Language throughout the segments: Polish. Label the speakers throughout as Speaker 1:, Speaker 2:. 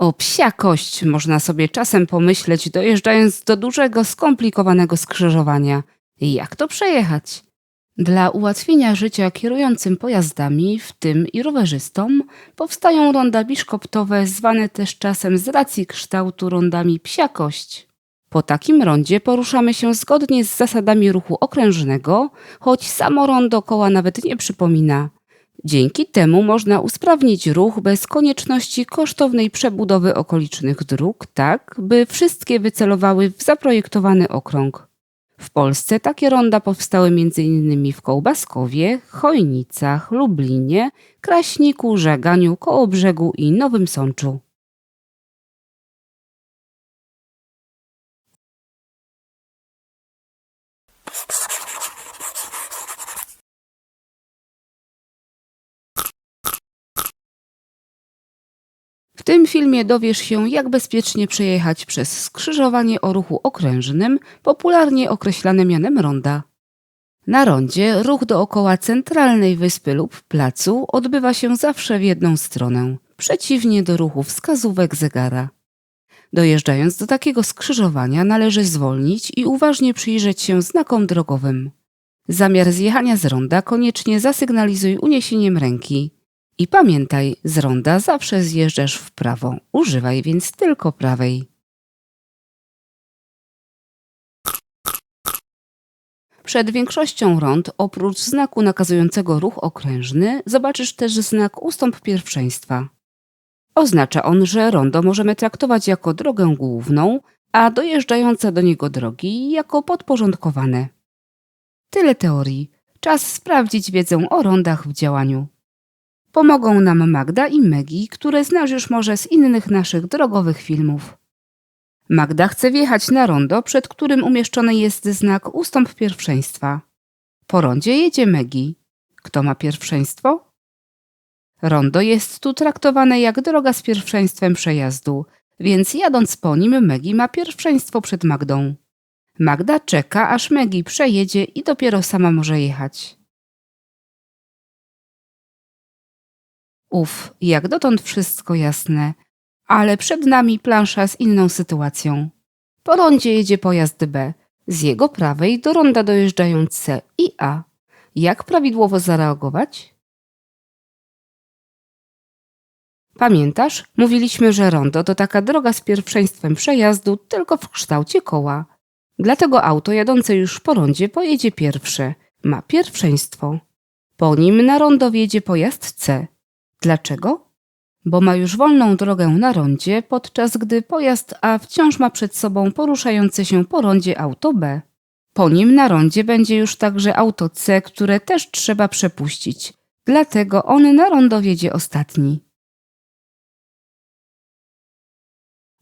Speaker 1: O psia kość można sobie czasem pomyśleć, dojeżdżając do dużego, skomplikowanego skrzyżowania. Jak to przejechać? Dla ułatwienia życia kierującym pojazdami, w tym i rowerzystom, powstają ronda biszkoptowe, zwane też czasem z racji kształtu rondami psia kość. Po takim rondzie poruszamy się zgodnie z zasadami ruchu okrężnego, choć samo rondo koła nawet nie przypomina. Dzięki temu można usprawnić ruch bez konieczności kosztownej przebudowy okolicznych dróg, tak by wszystkie wycelowały w zaprojektowany okrąg. W Polsce takie ronda powstały m.in. w Kołbaskowie, Chojnicach, Lublinie, Kraśniku, Żaganiu, Kołobrzegu i Nowym Sączu. W tym filmie dowiesz się, jak bezpiecznie przejechać przez skrzyżowanie o ruchu okrężnym, popularnie określane mianem ronda. Na rondzie ruch dookoła centralnej wyspy lub placu odbywa się zawsze w jedną stronę, przeciwnie do ruchu wskazówek zegara. Dojeżdżając do takiego skrzyżowania należy zwolnić i uważnie przyjrzeć się znakom drogowym. Zamiar zjechania z ronda koniecznie zasygnalizuj uniesieniem ręki. I pamiętaj, z ronda zawsze zjeżdżasz w prawo, używaj więc tylko prawej. Przed większością rond, oprócz znaku nakazującego ruch okrężny, zobaczysz też znak ustąp pierwszeństwa. Oznacza on, że rondo możemy traktować jako drogę główną, a dojeżdżające do niego drogi jako podporządkowane. Tyle teorii. Czas sprawdzić wiedzę o rondach w działaniu. Pomogą nam Magda i Megi, które znasz już może z innych naszych drogowych filmów. Magda chce wjechać na rondo, przed którym umieszczony jest znak ustąp pierwszeństwa. Po rondzie jedzie Megi. Kto ma pierwszeństwo? Rondo jest tu traktowane jak droga z pierwszeństwem przejazdu, więc jadąc po nim Megi ma pierwszeństwo przed Magdą. Magda czeka, aż Megi przejedzie i dopiero sama może jechać. Uf, jak dotąd wszystko jasne, ale przed nami plansza z inną sytuacją. Po rondzie jedzie pojazd B. Z jego prawej do ronda dojeżdżają C i A. Jak prawidłowo zareagować? Pamiętasz? Mówiliśmy, że rondo to taka droga z pierwszeństwem przejazdu tylko w kształcie koła. Dlatego auto jadące już po rondzie pojedzie pierwsze. Ma pierwszeństwo. Po nim na rondo wjedzie pojazd C. Dlaczego? Bo ma już wolną drogę na rondzie, podczas gdy pojazd A wciąż ma przed sobą poruszające się po rondzie auto B. Po nim na rondzie będzie już także auto C, które też trzeba przepuścić. Dlatego on na rondo wiedzie ostatni.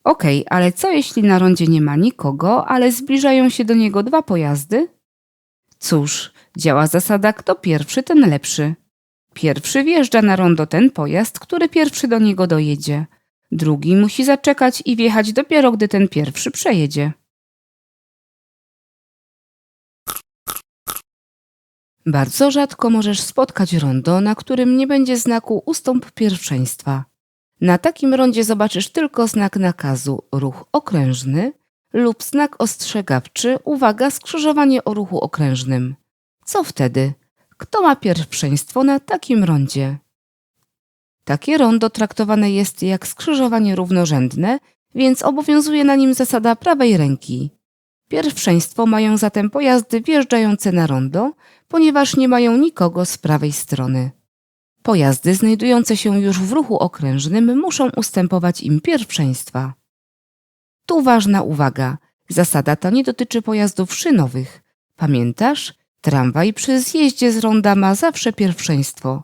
Speaker 1: Okej, ale co jeśli na rondzie nie ma nikogo, ale zbliżają się do niego dwa pojazdy? Cóż, działa zasada kto pierwszy, ten lepszy. Pierwszy wjeżdża na rondo ten pojazd, który pierwszy do niego dojedzie. Drugi musi zaczekać i wjechać dopiero, gdy ten pierwszy przejedzie. Bardzo rzadko możesz spotkać rondo, na którym nie będzie znaku ustąp pierwszeństwa. Na takim rondzie zobaczysz tylko znak nakazu ruch okrężny lub znak ostrzegawczy uwaga skrzyżowanie o ruchu okrężnym. Co wtedy? Kto ma pierwszeństwo na takim rondzie? Takie rondo traktowane jest jak skrzyżowanie równorzędne, więc obowiązuje na nim zasada prawej ręki. Pierwszeństwo mają zatem pojazdy wjeżdżające na rondo, ponieważ nie mają nikogo z prawej strony. Pojazdy znajdujące się już w ruchu okrężnym muszą ustępować im pierwszeństwa. Tu ważna uwaga. Zasada ta nie dotyczy pojazdów szynowych. Pamiętasz? Tramwaj przy zjeździe z ronda ma zawsze pierwszeństwo.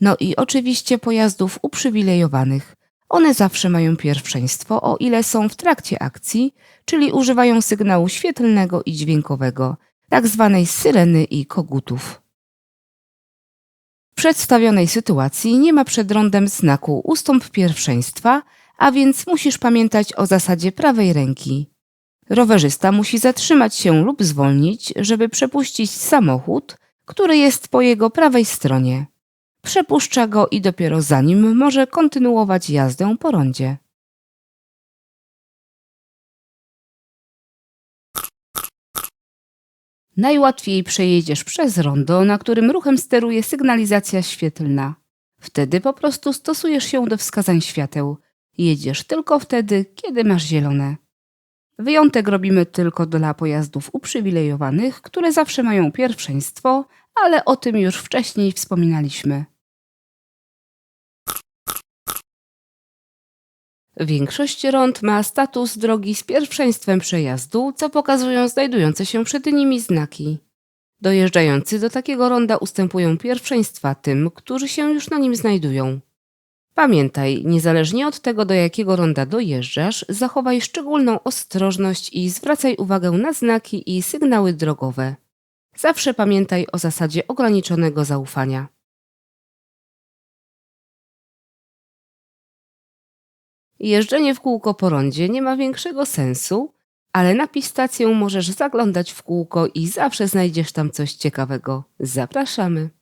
Speaker 1: No i oczywiście pojazdów uprzywilejowanych. One zawsze mają pierwszeństwo, o ile są w trakcie akcji, czyli używają sygnału świetlnego i dźwiękowego, tak zwanej syreny i kogutów. W przedstawionej sytuacji nie ma przed rondem znaku ustąp pierwszeństwa, a więc musisz pamiętać o zasadzie prawej ręki. Rowerzysta musi zatrzymać się lub zwolnić, żeby przepuścić samochód, który jest po jego prawej stronie. Przepuszcza go i dopiero za nim może kontynuować jazdę po rondzie. Najłatwiej przejedziesz przez rondo, na którym ruchem steruje sygnalizacja świetlna. Wtedy po prostu stosujesz się do wskazań świateł. Jedziesz tylko wtedy, kiedy masz zielone. Wyjątek robimy tylko dla pojazdów uprzywilejowanych, które zawsze mają pierwszeństwo, ale o tym już wcześniej wspominaliśmy. Większość rond ma status drogi z pierwszeństwem przejazdu, co pokazują znajdujące się przed nimi znaki. Dojeżdżający do takiego ronda ustępują pierwszeństwa tym, którzy się już na nim znajdują. Pamiętaj, niezależnie od tego, do jakiego ronda dojeżdżasz, zachowaj szczególną ostrożność i zwracaj uwagę na znaki i sygnały drogowe. Zawsze pamiętaj o zasadzie ograniczonego zaufania. Jeżdżenie w kółko po rondzie nie ma większego sensu, ale na pistację możesz zaglądać w kółko i zawsze znajdziesz tam coś ciekawego. Zapraszamy.